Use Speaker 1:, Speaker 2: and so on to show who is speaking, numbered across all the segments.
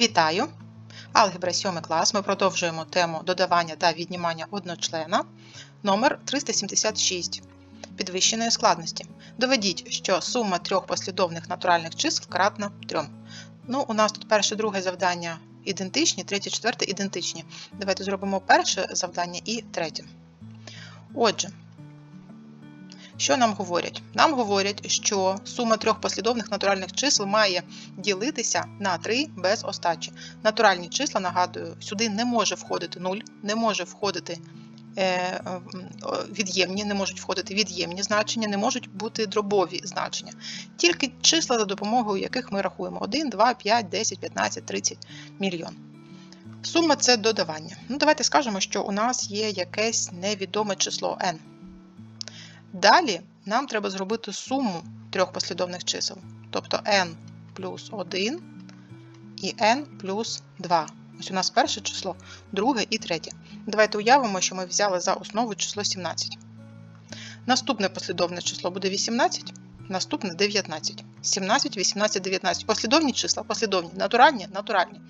Speaker 1: Вітаю! Алгебра 7 клас. Ми продовжуємо тему додавання та віднімання одночлена номер 376 підвищеної складності. Доведіть, що сума трьох послідовних натуральних чисел кратна 3. Ну, у нас тут перше, друге завдання ідентичні, третє, четверте ідентичні. Давайте зробимо перше завдання і третє. Отже, що нам говорять? Нам говорять, що сума трьох послідовних натуральних чисел має ділитися на 3 без остачі. Натуральні числа, нагадую, сюди не може входити 0, не може входити е, від'ємні, не можуть входити від'ємні значення, не можуть бути дробові значення. Тільки числа, за допомогою яких ми рахуємо 1, 2, 5, 10, 15, 30 мільйон. Сума це додавання. Ну, Давайте скажемо, що у нас є якесь невідоме число n. Далі нам треба зробити суму трьох послідовних чисел, тобто n плюс 1 і n плюс 2. Ось у нас перше число, друге і третє. Давайте уявимо, що ми взяли за основу число 17. Наступне послідовне число буде 18, наступне 19. 17, 18, 19. Послідовні числа, послідовні, натуральні, натуральні.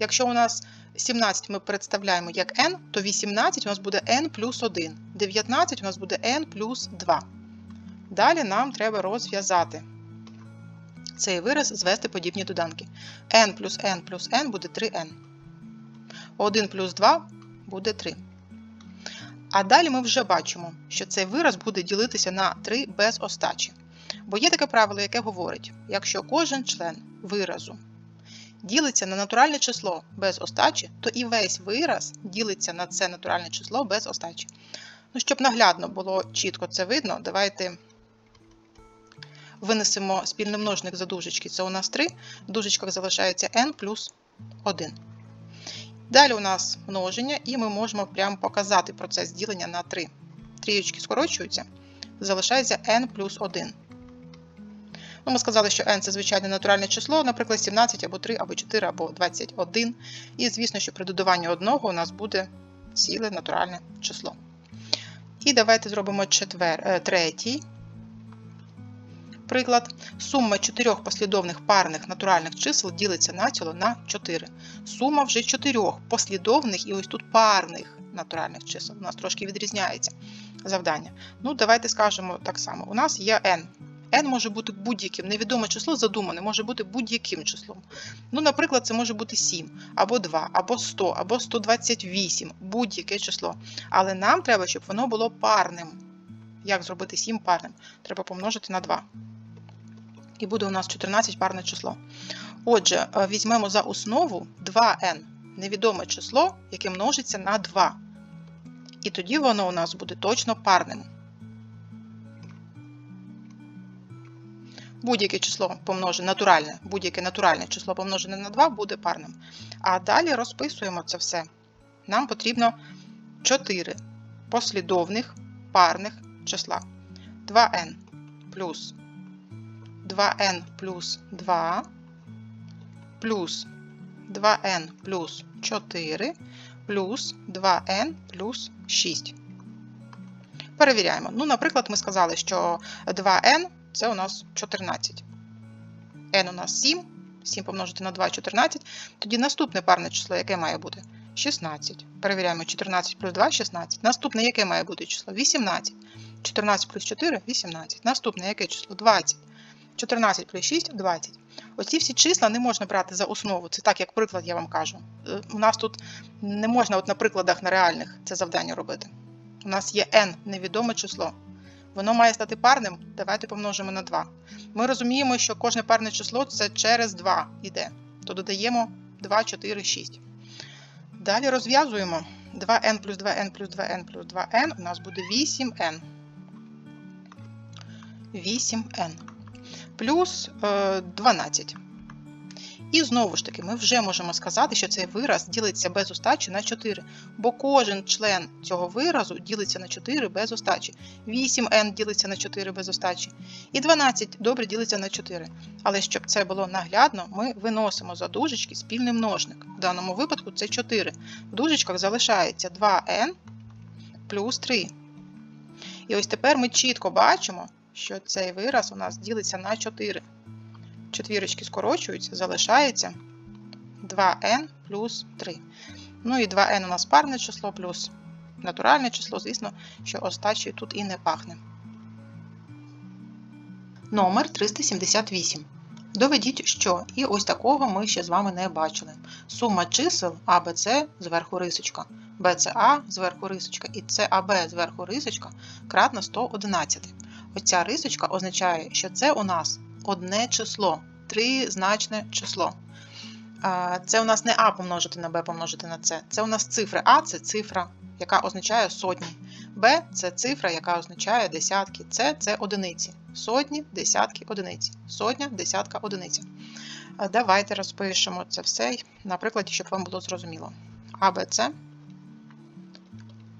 Speaker 1: Якщо у нас 17 ми представляємо як n, то 18 у нас буде n плюс 1, 19 у нас буде n плюс 2. Далі нам треба розв'язати цей вираз, звести подібні доданки. n плюс n плюс n буде 3n. 1 плюс 2 буде 3. А далі ми вже бачимо, що цей вираз буде ділитися на 3 без остачі. Бо є таке правило, яке говорить, якщо кожен член виразу ділиться на натуральне число без остачі, то і весь вираз ділиться на це натуральне число без остачі. Ну, Щоб наглядно було чітко це видно, давайте винесемо спільний множник за дужечки. Це у нас 3, в дужечках залишається n плюс 1. Далі у нас множення, і ми можемо прямо показати процес ділення на 3. Трієчки скорочуються, залишається n плюс 1. Ну, Ми сказали, що n це звичайне натуральне число, наприклад, 17 або 3, або 4, або 21. І, звісно, що при додаванні одного у нас буде ціле натуральне число. І давайте зробимо четвер, е, третій приклад. Сума чотирьох послідовних парних натуральних чисел ділиться націло на 4. Сума вже чотирьох послідовних і ось тут парних натуральних чисел. У нас трошки відрізняється завдання. Ну, давайте скажемо так само: у нас є n n може бути будь-яким. Невідоме число задумане, може бути будь-яким числом. Ну, Наприклад, це може бути 7, або 2, або 100, або 128, будь-яке число. Але нам треба, щоб воно було парним. Як зробити 7 парним? Треба помножити на 2. І буде у нас 14 парне число. Отже, е, візьмемо за основу 2n невідоме число, яке множиться на 2. І тоді воно у нас буде точно парним. Будь-яке число помножене натуральне, будь-яке натуральне число помножене на 2 буде парним. А далі розписуємо це все. Нам потрібно 4 послідовних парних числа. 2n плюс 2n плюс 2 плюс 2n плюс 4 плюс 2n плюс 6. Перевіряємо. Ну, Наприклад, ми сказали, що 2n це у нас 14. n у нас 7. 7 помножити на 2 14. Тоді наступне парне число, яке має бути? 16. Перевіряємо 14 плюс 2 16. Наступне яке має бути число? 18. 14 плюс 4 18. Наступне яке число? 20. 14 плюс 6 20. Оці всі числа не можна брати за основу. Це так, як приклад я вам кажу. У нас тут не можна от на прикладах на реальних це завдання робити. У нас є n невідоме число. Воно має стати парним. Давайте помножимо на 2. Ми розуміємо, що кожне парне число це через 2 йде. То додаємо 2, 4, 6. Далі розв'язуємо 2n плюс 2n плюс 2n плюс 2n. У нас буде 8n. 8n. Плюс 12. І знову ж таки, ми вже можемо сказати, що цей вираз ділиться без остачі на 4, бо кожен член цього виразу ділиться на 4 без остачі. 8n ділиться на 4 без остачі. І 12 добре ділиться на 4. Але щоб це було наглядно, ми виносимо за дужечки спільний множник. В даному випадку це 4. В дужечках залишається 2n плюс 3. І ось тепер ми чітко бачимо, що цей вираз у нас ділиться на 4 четвірочки скорочуються, залишається 2n плюс 3. Ну і 2n у нас парне число плюс натуральне число, звісно, що остачею тут і не пахне. Номер 378. Доведіть, що і ось такого ми ще з вами не бачили. Сума чисел А, Б, С зверху рисочка, Б, С, А зверху рисочка і С, зверху рисочка кратна 111. Оця рисочка означає, що це у нас одне число, тризначне число. Це у нас не А помножити на Б помножити на С. Це у нас цифри. А це цифра, яка означає сотні. Б це цифра, яка означає десятки. С це одиниці. Сотні, десятки, одиниці. Сотня, десятка, одиниця. Давайте розпишемо це все на прикладі, щоб вам було зрозуміло. А, Б, С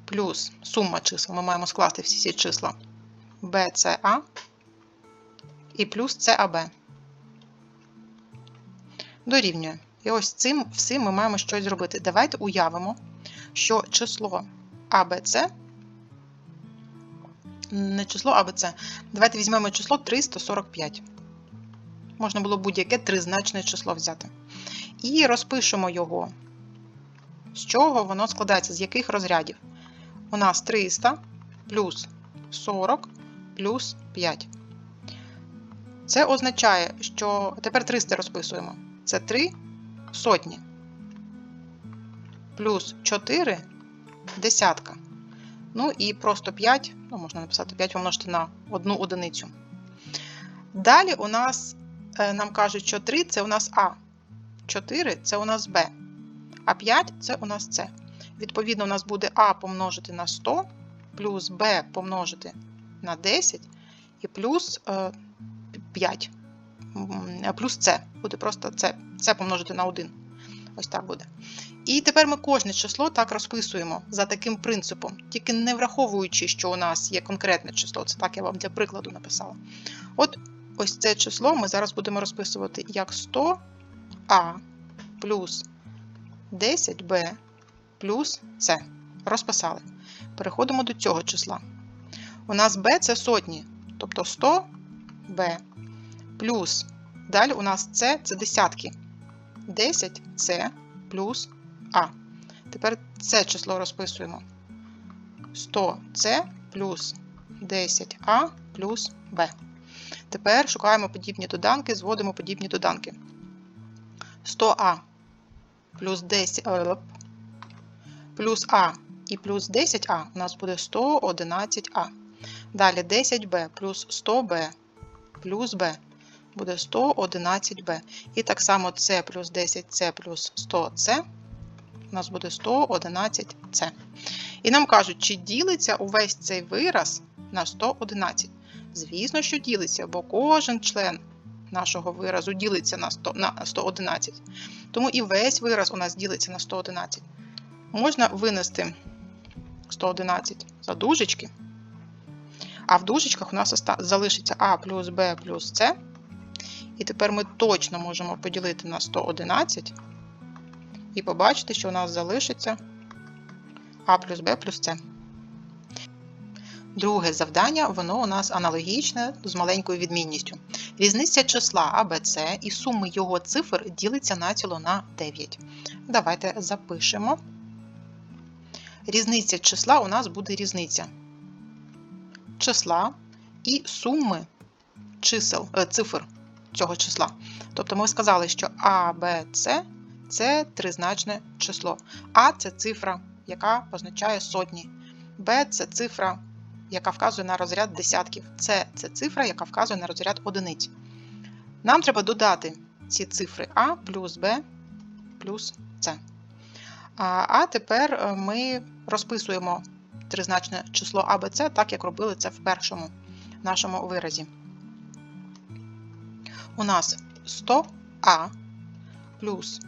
Speaker 1: плюс сума чисел. Ми маємо скласти всі ці числа. Б, С, А і плюс С, А, Б. Дорівнює. І ось цим всім ми маємо щось зробити. Давайте уявимо, що число АБЦ, не число АБЦ, давайте візьмемо число 345. Можна було будь-яке тризначне число взяти. І розпишемо його. З чого воно складається, з яких розрядів? У нас 300 плюс 40 плюс 5. Це означає, що тепер 300 розписуємо. Це 3 сотні. Плюс 4 десятка. Ну і просто 5, ну можна написати 5 помножити на одну одиницю. Далі у нас е, нам кажуть, що 3 це у нас А, 4 це у нас Б, а 5 це у нас С. Відповідно, у нас буде А помножити на 100, плюс Б помножити на 10 і плюс 5. Плюс С. Буде просто С. С помножити на 1. Ось так буде. І тепер ми кожне число так розписуємо за таким принципом, тільки не враховуючи, що у нас є конкретне число. Це так я вам для прикладу написала. От ось це число ми зараз будемо розписувати як 100а плюс 10b плюс С. Розписали. Переходимо до цього числа. У нас b це сотні, тобто 100b плюс. Далі у нас С це десятки. 10С плюс А. Тепер це число розписуємо. 100С плюс 10А плюс Б. Тепер шукаємо подібні доданки, зводимо подібні доданки. 100А плюс 10 плюс А і плюс 10А у нас буде 111А. Далі 10Б плюс 100Б плюс Б буде 111b. І так само С плюс 10С плюс 100С у нас буде 111С. І нам кажуть, чи ділиться увесь цей вираз на 111. Звісно, що ділиться, бо кожен член нашого виразу ділиться на 100, на 111. Тому і весь вираз у нас ділиться на 111. Можна винести 111 за дужечки. А в дужечках у нас залишиться А плюс Б плюс С. І тепер ми точно можемо поділити на 111 і побачити, що у нас залишиться А плюс Б плюс С. Друге завдання, воно у нас аналогічне з маленькою відмінністю. Різниця числа А, Б, С і суми його цифр ділиться націло на 9. Давайте запишемо. Різниця числа у нас буде різниця числа і суми чисел, е, цифр цього числа. Тобто ми сказали, що А, Б, С це тризначне число. А це цифра, яка позначає сотні. Б це цифра, яка вказує на розряд десятків. С це цифра, яка вказує на розряд одиниць. Нам треба додати ці цифри А плюс Б плюс С. А тепер ми розписуємо тризначне число А, Б, С, так як робили це в першому нашому виразі у нас 100А плюс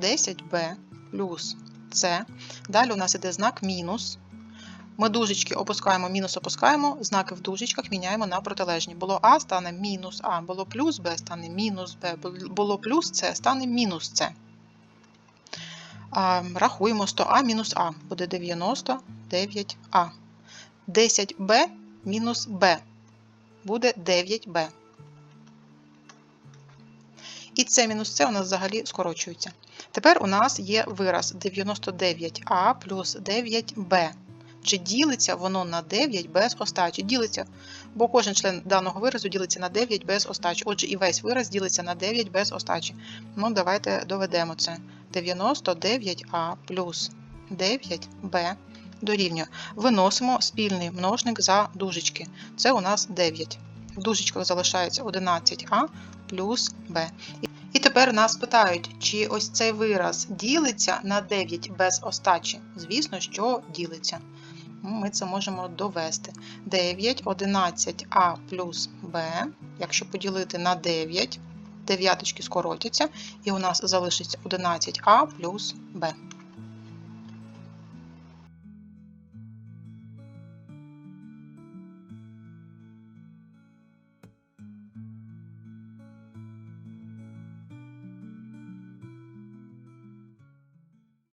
Speaker 1: 10Б плюс С. Далі у нас іде знак мінус. Ми дужечки опускаємо, мінус опускаємо, знаки в дужечках міняємо на протилежні. Було А стане мінус А, було плюс Б стане мінус Б, було плюс С стане мінус С. Рахуємо 100А мінус А, буде 99А. 10Б мінус Б буде 9Б. І це мінус це у нас взагалі скорочується. Тепер у нас є вираз 99а плюс 9b. Чи ділиться воно на 9 без остачі? Ділиться, бо кожен член даного виразу ділиться на 9 без остачі. Отже, і весь вираз ділиться на 9 без остачі. Ну, давайте доведемо це. 99а плюс 9b дорівнює. Виносимо спільний множник за дужечки. Це у нас 9. В дужечках залишається 11а плюс b. І тепер нас питають, чи ось цей вираз ділиться на 9 без остачі. Звісно, що ділиться. Ми це можемо довести. 9, 11а плюс b. Якщо поділити на 9, дев'яточки скоротяться, і у нас залишиться 11а плюс b.